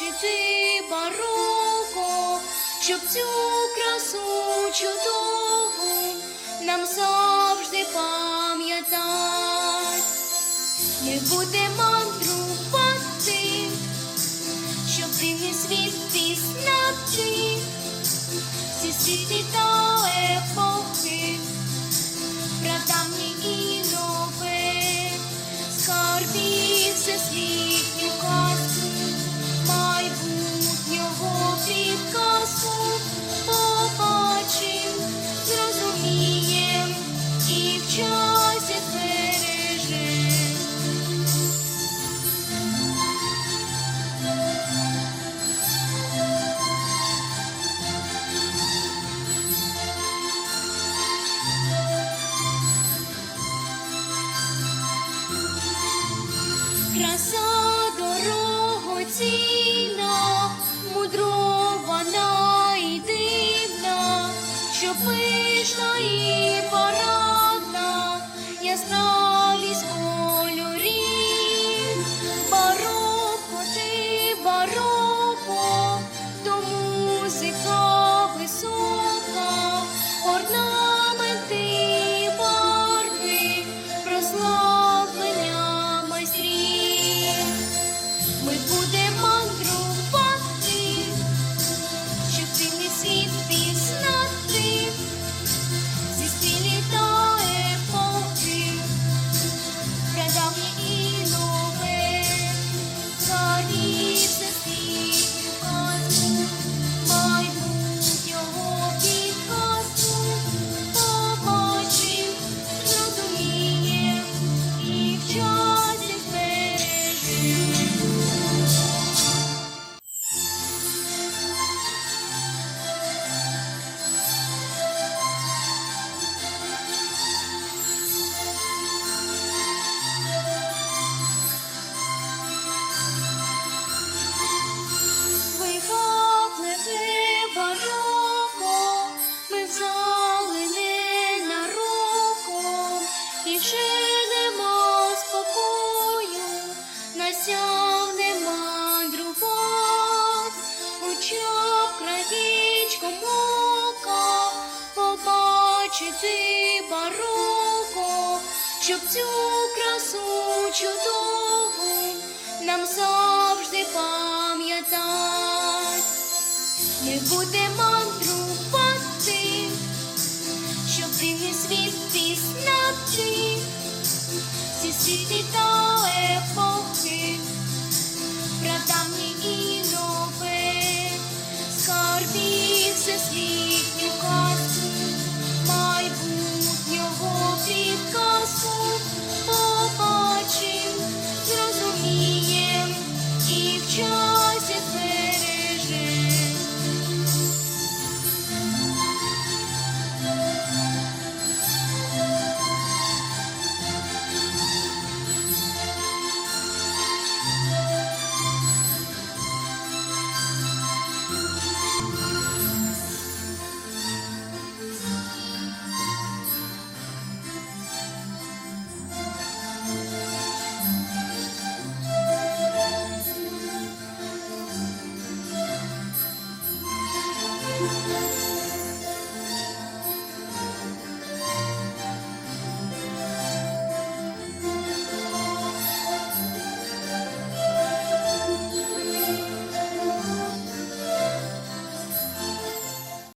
побачити бароко, щоб цю красу чудову нам завжди пам'ятать. Ми будемо мандрувати, щоб рівний світ пізнати, всі світи та епохи, прадавні і нове, скарбі всесвітню казку, що пишна ока, побачити бароко, щоб цю красу чудову нам завжди пам'ятать. Ми будемо мандрувати, щоб рівний світ пізнати, всі світи see.